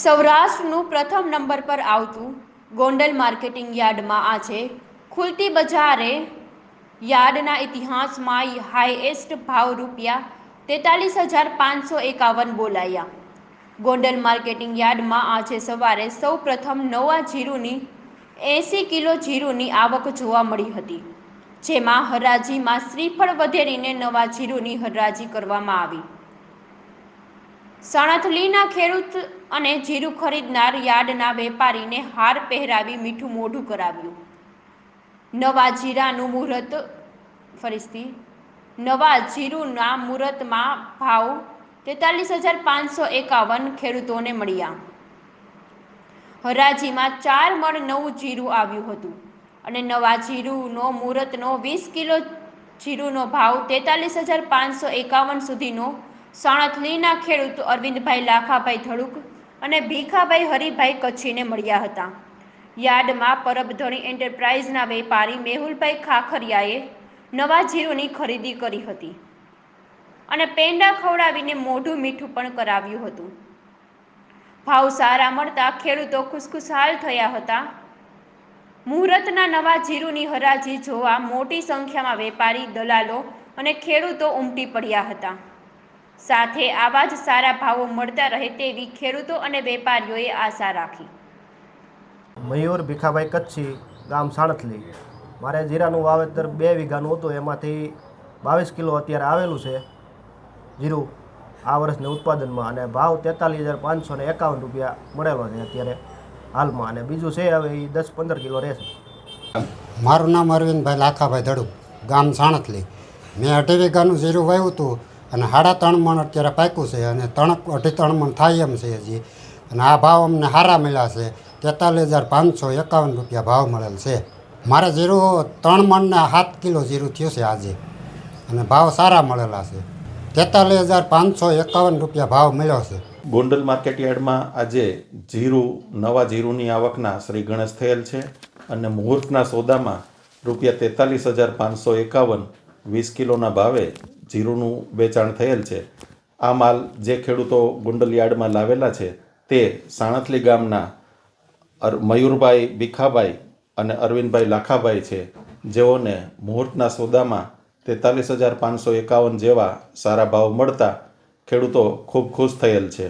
સૌરાષ્ટ્રનું પ્રથમ નંબર પર આવતું ગોંડલ માર્કેટિંગ યાર્ડમાં આજે ખુલતી બજારે યાર્ડના ઇતિહાસમાં હાઈએસ્ટ ભાવ રૂપિયા તેતાલીસ હજાર પાંચસો એકાવન બોલાયા. ગોંડલ માર્કેટિંગ યાર્ડમાં આજે સવારે સૌ પ્રથમ નવા જીરુની એંસી કિલો જીરુની આવક જોવા મળી હતી, જેમાં હરાજીમાં શ્રીફળ વધેરીને નવા જીરુની હરાજી કરવામાં આવી. સણથલીના ખેડૂત અને જીરું ખરીદનાર યાર્ડના વેપારીને હાર પહેરાવી મીઠું મોઢું કરાવ્યું. નવા જીરાનું મુહૂર્ત, ફરીથી, નવા જીરુના મુહૂર્તમાં ભાવ તેતાલીસ હજાર પાંચસો એકાવન ખેડૂતોને મળ્યા. હરાજીમાં ચાર મણ નવું જીરું આવ્યું હતું અને નવા જીરુનો મુહૂર્તનો વીસ કિલો જીરુનો ભાવ તેતાલીસ હજાર પાંચસો એકાવન સુધીનો સાણથલીના ખેડૂત અરવિંદભાઈ લાખાભાઈ ધડુક અને ભીખાભાઈ હરિભાઈ કચ્છીને મળ્યા હતા. યાર્ડમાં પરબધણી એન્ટરપ્રાઇઝના વેપારી મેહુલભાઈ ખાખરિયાએ નવા જીરુની ખરીદી કરી હતી અને પેંડા ખવડાવીને મોઢું મીઠું પણ કરાવ્યું હતું. ભાવ સારા મળતા ખેડૂતો ખુશખુશાલ થયા હતા. મુહૂર્તના નવા જીરુની હરાજી જોવા મોટી સંખ્યામાં વેપારી દલાલો અને ખેડૂતો ઉમટી પડ્યા હતા. સાથે આવા જ સારા ભાવો મળતા રહે તેવી ખેડૂતો અને વેપારીઓએ આશા રાખી. મયુર ભીખાભાઈ કચ્છી ગામ સાણથલી. મારે જીરાનું વાવેતર બે વીઘાનું હતું એમાંથી બાવીસ કિલો અત્યારે આવેલું છે. જીરું આ વર્ષના ઉત્પાદનમાં અને ભાવ તેતાલીસ હજાર પાંચસો ને એકાવન રૂપિયા મળેલો છે અત્યારે હાલમાં. અને બીજું છે હવે એ દસ પંદર કિલો રહેશે. મારું નામ અરવિંદભાઈ લાખાભાઈ ધડુ ગામ સાણથલી. મેં અઢી વીઘાનું જીરું વાવ્યું હતું અને સાડા ત્રણ મણ અત્યારે પાક્યું છે અને ત્રણ અઢી ત્રણ મણ થાય એમ છે હજી. અને આ ભાવ અમને સારા મળ્યા છે. તેતાલીસ હજાર પાંચસો એકાવન રૂપિયા ભાવ મળેલ છે. મારે જીરું ત્રણ મણને સાત કિલો જીરું થયું છે આજે. અને ભાવ સારા મળેલા છે. તેતાલીસ હજાર પાંચસો એકાવન રૂપિયા ભાવ મળ્યો છે. ગોંડલ માર્કેટ યાર્ડમાં આજે જીરું, નવા જીરુંની આવકના શ્રી ગણેશ થયેલ છે અને મુહૂર્તના સોદામાં રૂપિયા તેતાલીસ હજાર પાંચસો એકાવન વીસ કિલોના ભાવે જીરુનું વેચાણ થયેલ છે. આ માલ જે ખેડૂતો ગુંડલ યાર્ડમાં લાવેલા છે તે સાણથલી ગામના મયુરભાઈ ભીખાભાઈ અને અરવિંદભાઈ લાખાભાઈ છે. જેઓને મુહૂર્તના સોદામાં તેતાલીસ હજાર પાંચસો એકાવન જેવા સારા ભાવ મળતા ખેડૂતો ખૂબ ખુશ થયેલ છે.